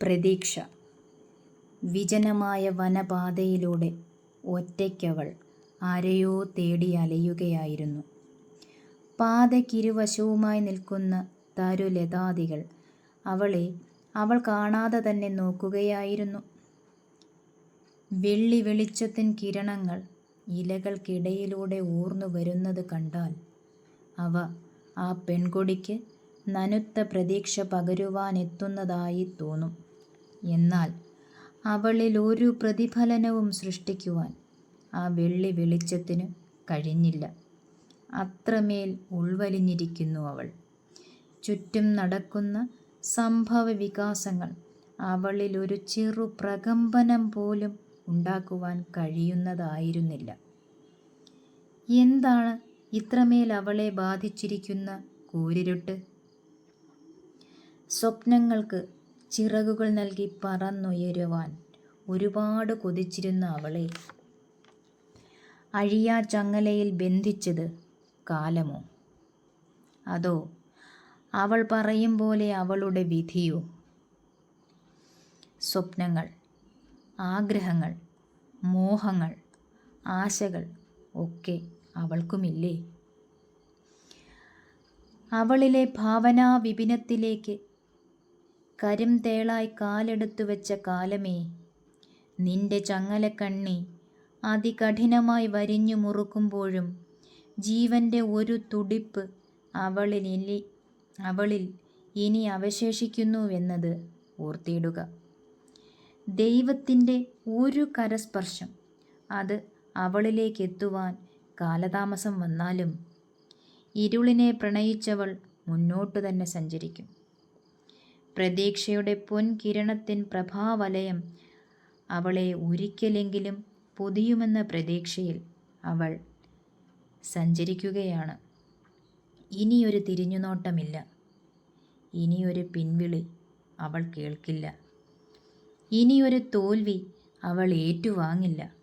പ്രതീക്ഷ വിജനമായ വനപാതയിലൂടെ ഒറ്റയ്ക്കവൾ ആരെയോ തേടി അലയുകയായിരുന്നു. പാതയ്ക്കിരുവശവുമായി നിൽക്കുന്ന തരുലതാദികൾ അവളെ അവൾ കാണാതെ തന്നെ നോക്കുകയായിരുന്നു. വെള്ളി വെളിച്ചത്തിൻ കിരണങ്ങൾ ഇലകൾക്കിടയിലൂടെ ഊർന്നു വരുന്നത് കണ്ടാൽ അവ ആ പെൺകൊടിക്ക് നനുത്ത പ്രതീക്ഷ പകരുവാനെത്തുന്നതായി തോന്നും. എന്നാൽ അവളിൽ ഒരു പ്രതിഫലനവും സൃഷ്ടിക്കുവാൻ ആ വെള്ളി വെളിച്ചത്തിന് കഴിഞ്ഞില്ല. അത്രമേൽ ഉൾവലിഞ്ഞിരിക്കുന്നു അവൾ. ചുറ്റും നടക്കുന്ന സംഭവ വികാസങ്ങൾ അവളിൽ ഒരു ചെറു പ്രകമ്പനം പോലും ഉണ്ടാക്കുവാൻ കഴിയുന്നതായിരുന്നില്ല. എന്താണ് ഇത്രമേൽ അവളെ ബാധിച്ചിരിക്കുന്ന കൂരിരുട്ട്? സ്വപ്നങ്ങൾക്ക് ചിറകുകൾ നൽകി പറന്നുയരുവാൻ ഒരുപാട് കൊതിച്ചിരുന്ന അവളെ അഴിയാ ചങ്ങലയിൽ ബന്ധിച്ചത് കാലമോ? അതോ അവൾ പറയും പോലെ അവളുടെ വിധിയോ? സ്വപ്നങ്ങൾ, ആഗ്രഹങ്ങൾ, മോഹങ്ങൾ, ആശകൾ ഒക്കെ അവൾക്കുമില്ലേ? അവളിലെ ഭാവനാവിപിനത്തിലേക്ക് കരിംതേളായി കാലെടുത്തു വെച്ച കാലമേ, നിന്റെ ചങ്ങലക്കണ്ണി അതികഠിനമായി വരിഞ്ഞു മുറുക്കുമ്പോഴും ജീവന്റെ ഒരു തുടിപ്പ് അവളിൽ ഇനി അവളിൽ ഇനി അവശേഷിക്കുന്നുവെന്നത് ഓർത്തിയിടുക ദൈവത്തിന്റെ ഒരു കരസ്പർശം അത് അവളിലേക്ക് എത്തുവാൻ കാലതാമസം വന്നാലും ഇരുളിനെ പ്രണയിച്ചവൾ മുന്നോട്ടു തന്നെ സഞ്ചരിക്കും. പ്രതീക്ഷയുടെ പൊൻകിരണത്തിൻ പ്രഭാവലയം അവളെ ഒരിക്കലെങ്കിലും പൊതിയുമെന്ന പ്രതീക്ഷയിൽ അവൾ സഞ്ചരിക്കുകയാണ്. ഇനിയൊരു തിരിഞ്ഞുനോട്ടമില്ല. ഇനിയൊരു പിൻവിളി അവൾ കേൾക്കില്ല. ഇനിയൊരു തോൽവി അവൾ ഏറ്റുവാങ്ങില്ല.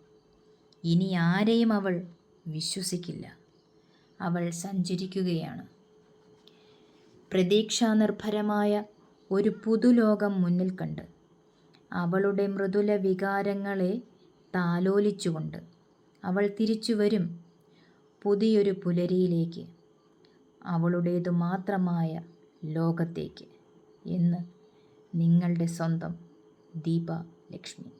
ഇനി ആരെയും അവൾ വിശ്വസിക്കില്ല. അവൾ സഞ്ചരിക്കുകയാണ്. പ്രതീക്ഷാനിർഭരമായ ഒരു പുതുലോകം മുന്നിൽ കണ്ട്. അവളുടെ മൃദുല വികാരങ്ങളെ താലോലിച്ചുകൊണ്ട് അവൾ തിരിച്ചു വരും പുതിയൊരു പുലരിയിലേക്ക്, അവളുടേതു മാത്രമായ ലോകത്തേക്ക് എന്ന് നിങ്ങളുടെ സ്വന്തം ദീപ ലക്ഷ്മി.